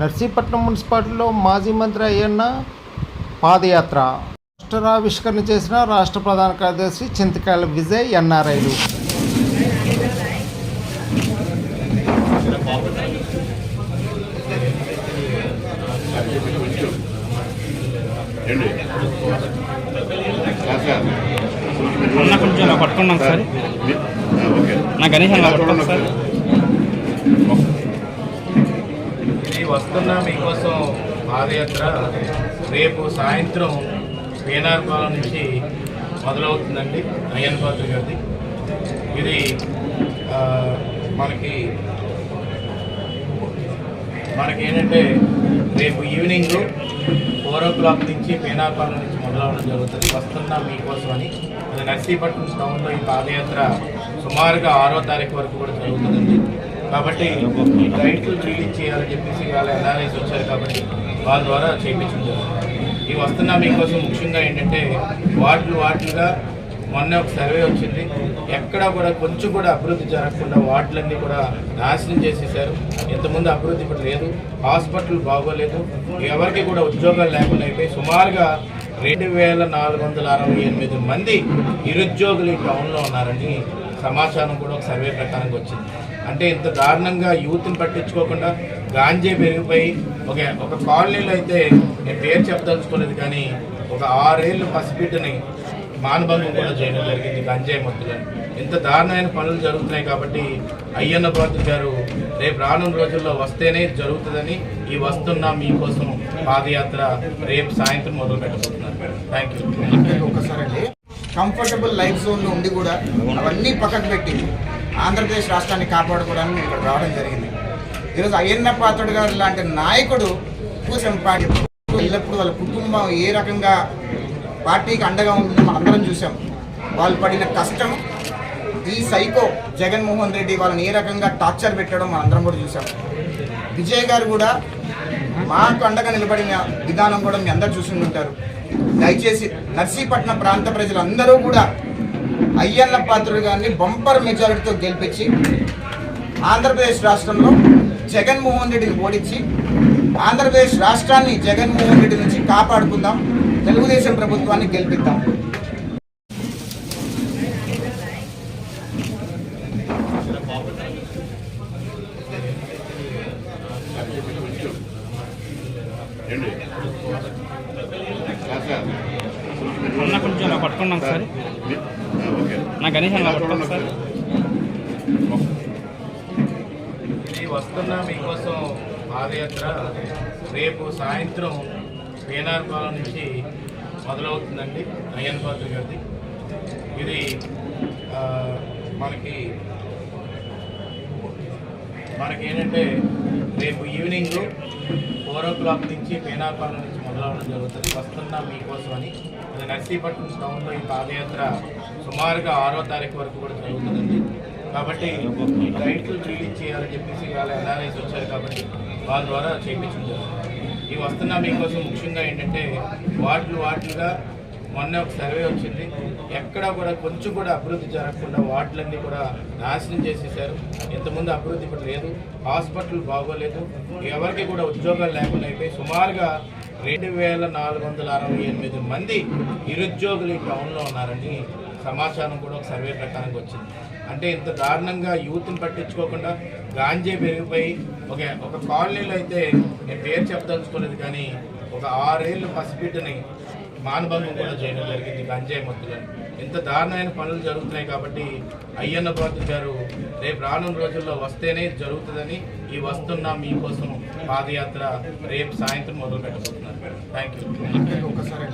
నర్సీపట్నం మున్సిపాలిటీలో మాజీ మంత్రి అయ్యన్న పాదయాత్ర. రాష్ట్రావిష్కరణ చేసిన రాష్ట్ర ప్రధాన కార్యదర్శి చింతకాయల విజయ్ ఎన్ఆర్ఐలు. ఏంటి సార్ సార్ అన్న కొంచెం అలా నా గణేష్ అలా పట్టుకోండి ఒకసారి ఇది వస్తున్న మీకోసం పాదయాత్ర రేపు సాయంత్రం పేనార్పాలెం నుంచి మొదలవుతుందండి అయ్యన్ పాత్ర గారిది. ఇది మనకి మనకి ఏంటంటే రేపు ఈవినింగ్ ఫోర్ ఓ క్లాక్ నుంచి పేనార్పాలెం నుంచి మొదలవడం జరుగుతుంది. వస్తున్నా మీకోసం అని. అది నర్సీపట్నం టౌన్లో ఈ పాదయాత్ర సుమారుగా ఆరో తారీఖు వరకు కూడా జరుగుతుంది. కాబట్టి రైతులు చేయాలని చెప్పేసి వాళ్ళ ఎన్ఆర్ఐస్ వచ్చారు కాబట్టి వాళ్ళ ద్వారా చేయించుకుంటారు ఈ వస్తున్న మీకోసం ముఖ్యంగా ఏంటంటే వార్డులు వార్డులుగా మొన్న ఒక సర్వే వచ్చింది. ఎక్కడా కూడా కొంచెం కూడా అభివృద్ధి జరగకుండా వార్డులన్నీ కూడా నాశనం చేసేసారు ఇంతకుముందు అభివృద్ధి ఇప్పుడు లేదు. హాస్పిటల్ బాగోలేదు. ఎవరికి కూడా ఉద్యోగాలు లేకుండా అయిపోయి సుమారుగా రెండు వేల నాలుగు వందల అరవై ఎనిమిది మంది నిరుద్యోగులు ఈ టౌన్లో ఉన్నారని సమాచారం కూడా ఒక సర్వే ప్రకారంగా వచ్చింది. అంటే ఇంత దారుణంగా యూత్ని పట్టించుకోకుండా గాంజే పెరిగిపోయి ఒక ఒక కాలనీలో అయితే నేను పేరు చెప్పదలుచుకోలేదు కానీ ఒక ఆరేళ్ళు పసిబిడ్డని మానభంగం కూడా చేయడం జరిగింది గంజాయి మొత్తులని ఇంత దారుణమైన పనులు జరుగుతున్నాయి కాబట్టి అయ్యన్న పాత్ర గారు రేపు రానున్న రోజుల్లో వస్తేనే జరుగుతుందని ఈ వస్తున్న మీకోసం పాదయాత్ర రేపు సాయంత్రం మొదలు పెట్టబోతున్నారు థ్యాంక్ యూ ఒకసారి కంఫర్టబుల్ లైఫ్ జోన్లో ఉండి కూడా అవన్నీ పక్కకు పెట్టి ఆంధ్రప్రదేశ్ రాష్ట్రాన్ని కాపాడుకోవడానికి ఇక్కడ రావడం జరిగింది. ఈరోజు అయ్యన్న పాత్రుడు గారు లాంటి నాయకుడు కూసం పార్టీ ఎల్లప్పుడూ వాళ్ళ కుటుంబం ఏ రకంగా పార్టీకి అండగా ఉంటుందో అందరం చూసాం. వాళ్ళు పడిన కష్టం ఈ సైకో జగన్మోహన్ రెడ్డి వాళ్ళని ఏ రకంగా టార్చర్ పెట్టడం మనందరం కూడా చూసాం. విజయ్ గారు కూడా మాకు అండగా నిలబడిన విధానం కూడా మీ అందరు చూసి ఉంటారు. దయచేసి నర్సీపట్నం ప్రాంత ప్రజలందరూ కూడా అయ్యన్న పాత్రుడు గారిని బంపర్ మెజారిటీతో గెలిపించి ఆంధ్రప్రదేశ్ రాష్ట్రంలో జగన్మోహన్ రెడ్డిని ఓడించి ఆంధ్రప్రదేశ్ రాష్ట్రాన్ని జగన్మోహన్ రెడ్డి నుంచి కాపాడుకుందాం తెలుగుదేశం ప్రభుత్వాన్ని గెలిపిద్దాం. అన్న కొంచెం అలా పట్టుకోండి ఒకసారి నా గణేష్ అలా పట్టుకోండి ఒకసారి ఇది వస్తున్న మీకోసం పాదయాత్ర రేపు సాయంత్రం పేనార్పాలెం నుంచి మొదలవుతుందండి అయ్యన్ పాత్ర గారిది. ఇది మనకి మనకి ఏంటంటే రేపు ఈవినింగ్ ఫోరో క్లాక్ నుంచి పేనార్పాలెం నుంచి మొదలవడం జరుగుతుంది. వస్తున్నా మీకోసం అని అది నర్సీపట్నం టౌన్లో ఈ పాదయాత్ర సుమారుగా ఆరో తారీఖు వరకు కూడా జరుగుతుందండి. కాబట్టి రైతులు రిలీజ్ చేయాలని చెప్పేసి వాళ్ళ ఎన్ఆర్ఐస్ వచ్చారు కాబట్టి వాళ్ళ ద్వారా చేయించుకుంటారు ఈ వస్తున్నా మీకోసం ముఖ్యంగా ఏంటంటే వార్డులు వార్డులుగా మొన్న ఒక సర్వే వచ్చింది. ఎక్కడా కూడా కొంచెం కూడా అభివృద్ధి జరగకుండా వార్డులన్నీ కూడా నాశనం చేసేసారు ఇంతకుముందు అభివృద్ధి ఇప్పుడు లేదు. హాస్పిటల్ బాగోలేదు. ఎవరికి కూడా ఉద్యోగాలు లేకుండా అయిపోయి సుమారుగా రెండు వేల నాలుగు వందల అరవై ఎనిమిది మంది నిరుద్యోగులు ఈ టౌన్లో ఉన్నారని సమాచారం కూడా ఒక సర్వే ప్రకారంగా వచ్చింది. అంటే ఇంత దారుణంగా యూత్ని పట్టించుకోకుండా గాంజే పెరిగిపోయి ఒక ఒక కాలనీలో అయితే నేను పేరు చెప్పదలుచుకోలేదు కానీ ఒక ఆరేళ్ళు పసిబిడ్డని మానభంగం కూడా చేయడం జరిగింది. గంజాయి మొత్తులని ఇంత దారుణమైన పనులు జరుగుతున్నాయి కాబట్టి అయ్యన్న పాత్ర గారు రేపు రానున్న రోజుల్లో వస్తేనే జరుగుతుందని ఈ వస్తున్న మీకోసం పాదయాత్ర రేపు సాయంత్రం మొదలు పెట్టబోతున్నారు థ్యాంక్ యూ ఒకసారి